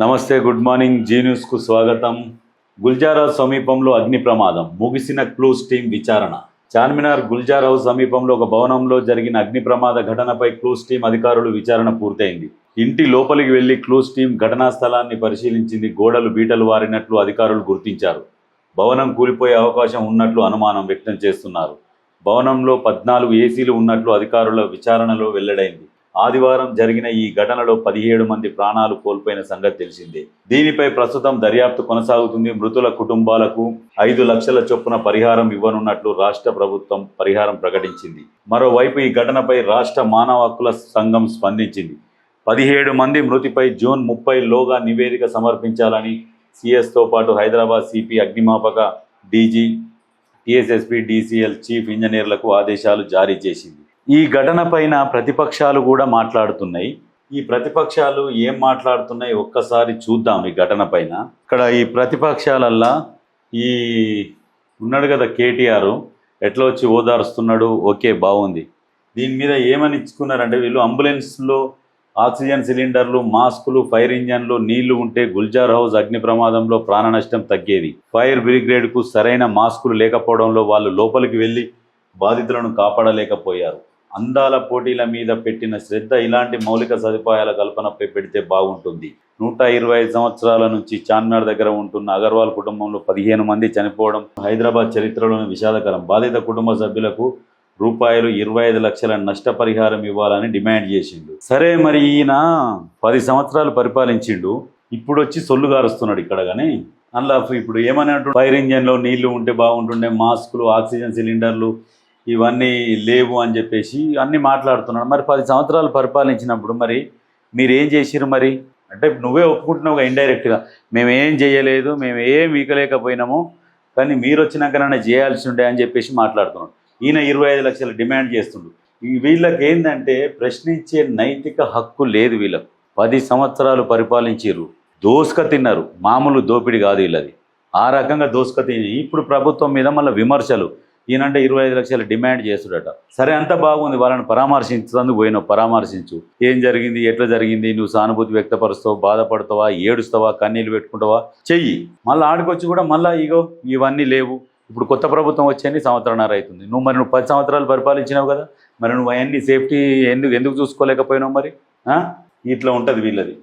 నమస్తే good morning G న్యూస్కు స్వాగతం. గుల్జారా సమీపంలో అగ్ని ప్రమాదం ముగిసిన క్లూస్ టీం విచారణ. చార్మినార్ గుల్జారావు సమీపంలో ఒక భవనంలో జరిగిన అగ్ని ప్రమాద ఘటనపై క్లూస్ టీం అధికారులు విచారణ పూర్తయింది. ఇంటి లోపలికి వెళ్ళి క్లూస్ టీం ఘటనా స్థలాన్ని పరిశీలించింది గోడలు బీటలు వారినట్లు అధికారులు గుర్తించారు. భవనం కూలిపోయే అవకాశం ఉన్నట్లు అనుమానం వ్యక్తం చేస్తున్నారు. భవనంలో పద్నాలుగు ఏసీలు ఉన్నట్లు అధికారుల విచారణలో వెల్లడైంది. ఆదివారం జరిగిన ఈ ఘటనలో పదిహేడు మంది ప్రాణాలు కోల్పోయిన సంగతి తెలిసిందే. దీనిపై ప్రస్తుతం దర్యాప్తు కొనసాగుతుంది. మృతుల కుటుంబాలకు ఐదు లక్షల చొప్పున పరిహారం ఇవ్వనున్నట్లు రాష్ట్ర ప్రభుత్వం పరిహారం ప్రకటించింది. మరోవైపు ఈ ఘటనపై రాష్ట్ర మానవ హక్కుల సంఘం స్పందించింది. పదిహేడు మంది మృతిపై జూన్ ముప్పై లోగా నివేదిక సమర్పించాలని సిఎస్తో పాటు హైదరాబాద్ సిపి అగ్నిమాపక డీజీ టిఎస్ఎస్పి డీసీఎల్ చీఫ్ ఇంజనీర్లకు ఆదేశాలు జారీ చేసింది. ఈ ఘటన పైన ప్రతిపక్షాలు కూడా మాట్లాడుతున్నాయి. ఈ ప్రతిపక్షాలు ఏం మాట్లాడుతున్నాయి ఒక్కసారి చూద్దాం ఈ ఘటన పైన. ఇక్కడ ఈ ప్రతిపక్షాలల్లా ఈ ఉన్నాడు కదా కేటీఆర్ ఎట్లా వచ్చి ఓదారుస్తున్నాడు? ఓకే బాగుంది. దీని మీద ఏమని ఇచ్చుకున్నారంటే వీళ్ళు అంబులెన్స్లో ఆక్సిజన్ సిలిండర్లు మాస్కులు ఫైర్ ఇంజన్లు నీళ్ళు ఉంటే గుల్జార్ హౌస్ అగ్ని ప్రమాదంలో ప్రాణ నష్టం తగ్గేది. ఫైర్ బ్రిగేడ్కు సరైన మాస్కులు లేకపోవడంలో వాళ్ళు లోపలికి వెళ్ళి బాధితులను కాపాడలేకపోయారు. అందాల పోటీల మీద పెట్టిన శ్రద్ధ ఇలాంటి మౌలిక సదుపాయాల కల్పనపై పెడితే బాగుంటుంది. నూట ఇరవై ఐదు సంవత్సరాల నుంచి చార్మినార్ దగ్గర ఉంటున్న అగర్వాల్ కుటుంబంలో పదిహేను మంది చనిపోవడం హైదరాబాద్ చరిత్రలోని విషాదకరం. బాధిత కుటుంబ సభ్యులకు రూపాయలు ఇరవై ఐదు లక్షల నష్టపరిహారం ఇవ్వాలని డిమాండ్ చేసిండు. సరే మరి ఈయన పది సంవత్సరాలు పరిపాలించిండు. ఇప్పుడు వచ్చి సొల్లు గారుస్తున్నాడు ఇక్కడ కానీ అందులో ఇప్పుడు ఏమని అంటు ఫైర్ ఇంజన్లో నీళ్ళు ఉంటే బాగుంటుండే మాస్కులు ఆక్సిజన్ సిలిండర్లు ఇవన్నీ లేవు అని చెప్పేసి అన్నీ మాట్లాడుతున్నాడు. మరి పది సంవత్సరాలు పరిపాలించినప్పుడు మరి మీరు ఏం చేసిరు మరి? అంటే నువ్వే ఒప్పుకుంటున్నావు ఇండైరెక్ట్గా. మేము ఏం చేయలేదు మేము ఏం వీకలేకపోయినాము కానీ మీరు వచ్చినాకనైనా చేయాల్సి ఉండే అని చెప్పేసి మాట్లాడుతున్నాడు. ఈయన ఇరవై ఐదు లక్షలు డిమాండ్ చేస్తుండు. ఈ వీళ్ళకి ఏంటంటే ప్రశ్నించే నైతిక హక్కు లేదు వీళ్ళకు. పది సంవత్సరాలు పరిపాలించారు దోసుక తిన్నారు. మామూలు దోపిడి కాదు వీళ్ళది. ఆ రకంగా దోసుక తిని ఇప్పుడు ప్రభుత్వం మీద మళ్ళీ విమర్శలు. ఈయనంటే ఇరవై ఐదు లక్షలు డిమాండ్ చేస్తుడట. సరే అంత బాగుంది వాళ్ళని పరామర్శించడానికి పోయినావు పరామర్శించు. ఏం జరిగింది ఎట్లా జరిగింది నువ్వు సానుభూతి వ్యక్తపరుస్తావు బాధపడతావా ఏడుస్తావా కన్నీళ్ళు పెట్టుకుంటావా? చెయ్యి. మళ్ళీ ఆడికొచ్చి కూడా మళ్ళీ ఇగో ఇవన్నీ లేవు. ఇప్పుడు కొత్త ప్రభుత్వం వచ్చేది సంవత్సరాన్నర అవుతుంది? నువ్వు మరి నువ్వు పది సంవత్సరాలు పరిపాలించినావు కదా? మరి నువ్వు అవన్నీ సేఫ్టీ ఎందుకు ఎందుకు చూసుకోలేకపోయినావు మరి? ఇట్లా ఉంటుంది వీళ్ళది.